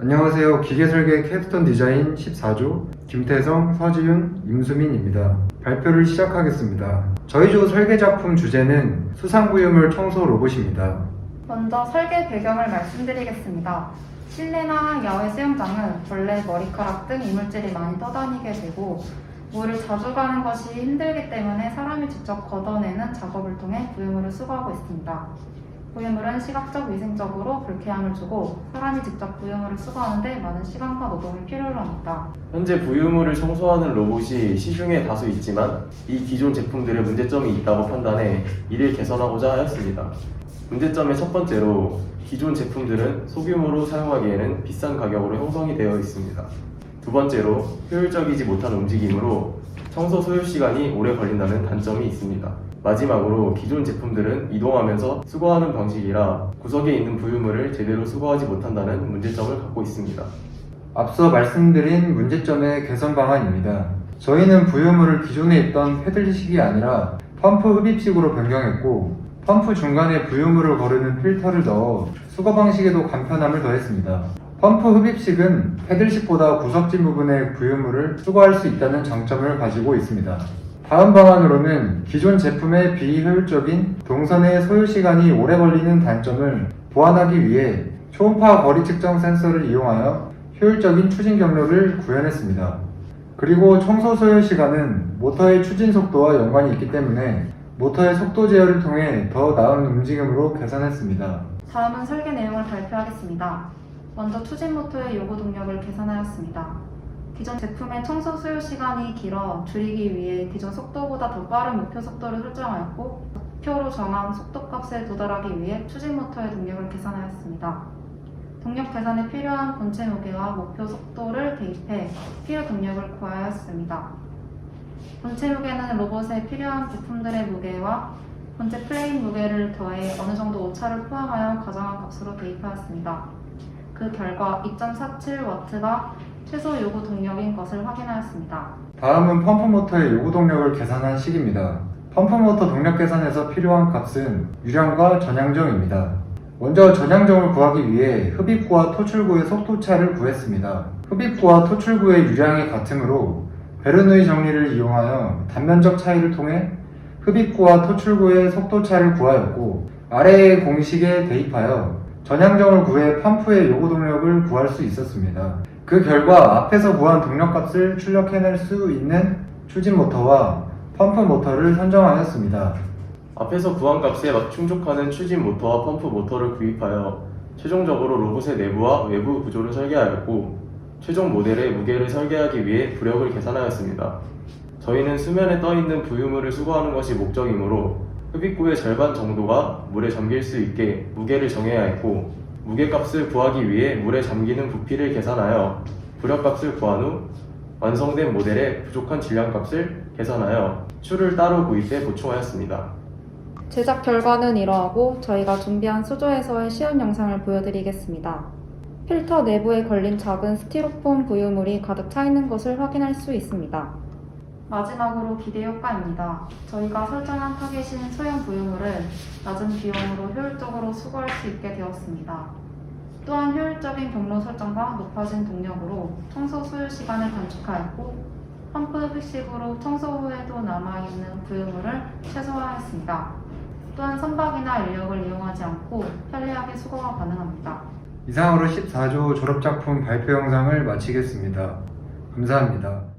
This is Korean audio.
안녕하세요. 기계설계 캡스톤 디자인 14조 김태성, 서지윤, 임수민입니다. 발표를 시작하겠습니다. 저희 조 설계 작품 주제는 수상구유물 청소 로봇입니다. 먼저 설계 배경을 말씀드리겠습니다. 실내나 야외 수영장은 벌레, 머리카락 등 이물질이 많이 떠다니게 되고 물을 자주 가는 것이 힘들기 때문에 사람이 직접 걷어내는 작업을 통해 부유물을 수거하고 있습니다. 부유물은 시각적, 위생적으로 불쾌함을 주고 사람이 직접 부유물을 수거하는데 많은 시간과 노동이 필요로 합니다. 현재 부유물을 청소하는 로봇이 시중에 다수 있지만 이 기존 제품들의 문제점이 있다고 판단해 이를 개선하고자 하였습니다. 문제점의 첫 번째로 기존 제품들은 소규모로 사용하기에는 비싼 가격으로 형성이 되어 있습니다. 두 번째로 효율적이지 못한 움직임으로 청소 소요 시간이 오래 걸린다는 단점이 있습니다. 마지막으로 기존 제품들은 이동하면서 수거하는 방식이라 구석에 있는 부유물을 제대로 수거하지 못한다는 문제점을 갖고 있습니다. 앞서 말씀드린 문제점의 개선 방안입니다. 저희는 부유물을 기존에 있던 패들식이 아니라 펌프 흡입식으로 변경했고 펌프 중간에 부유물을 거르는 필터를 넣어 수거 방식에도 간편함을 더했습니다. 펌프 흡입식은 패들식보다 구석진 부분의 부유물을 수거할 수 있다는 장점을 가지고 있습니다. 다음 방안으로는 기존 제품의 비효율적인 동선의 소요 시간이 오래 걸리는 단점을 보완하기 위해 초음파 거리 측정 센서를 이용하여 효율적인 추진 경로를 구현했습니다. 그리고 청소 소요 시간은 모터의 추진 속도와 연관이 있기 때문에 모터의 속도 제어를 통해 더 나은 움직임으로 개선했습니다. 다음은 설계 내용을 발표하겠습니다. 먼저 추진 모터의 요구 동력을 계산하였습니다. 기존 제품의 청소 수요 시간이 길어 줄이기 위해 기존 속도보다 더 빠른 목표 속도를 설정하였고 목표로 정한 속도값에 도달하기 위해 추진 모터의 동력을 계산하였습니다. 동력 계산에 필요한 본체 무게와 목표 속도를 대입해 필요 동력을 구하였습니다. 본체 무게는 로봇에 필요한 부품들의 무게와 본체 플레인 무게를 더해 어느 정도 오차를 포함하여 가정한 값으로 대입하였습니다. 그 결과 2.47W가 최소 요구 동력인 것을 확인하였습니다. 다음은 펌프 모터의 요구 동력을 계산한 식입니다. 펌프 모터 동력 계산에서 필요한 값은 유량과 전향정입니다. 먼저 전향정을 구하기 위해 흡입구와 토출구의 속도차를 구했습니다. 흡입구와 토출구의 유량이 같으므로 베르누이 정리를 이용하여 단면적 차이를 통해 흡입구와 토출구의 속도차를 구하였고 아래의 공식에 대입하여 전향정을 구해 펌프의 요구 동력을 구할 수 있었습니다. 그 결과 앞에서 구한 동력값을 출력해낼 수 있는 추진 모터와 펌프 모터를 선정하였습니다. 앞에서 구한 값에 맞- 충족하는 추진 모터와 펌프 모터를 구입하여 최종적으로 로봇의 내부와 외부 구조를 설계하였고 최종 모델의 무게를 설계하기 위해 부력을 계산하였습니다. 저희는 수면에 떠 있는 부유물을 수거하는 것이 목적이므로 흡입구의 절반 정도가 물에 잠길 수 있게 무게를 정해야 했고 무게값을 구하기 위해 물에 잠기는 부피를 계산하여 부력값을 구한 후 완성된 모델의 부족한 질량값을 계산하여 추를 따로 구입해 보충하였습니다. 제작 결과는 이러하고 저희가 준비한 수조에서의 시연 영상을 보여드리겠습니다. 필터 내부에 걸린 작은 스티로폼 부유물이 가득 차 있는 것을 확인할 수 있습니다. 마지막으로 기대 효과입니다. 저희가 설정한 타겟인 소형 부유물을 낮은 비용으로 효율적으로 수거할 수 있게 되었습니다. 또한 효율적인 경로 설정과 높아진 동력으로 청소 소요 시간을 단축하였고 펌프 흡입식으로 청소 후에도 남아있는 부유물을 최소화했습니다. 또한 선박이나 인력을 이용하지 않고 편리하게 수거가 가능합니다. 이상으로 14조 졸업작품 발표 영상을 마치겠습니다. 감사합니다.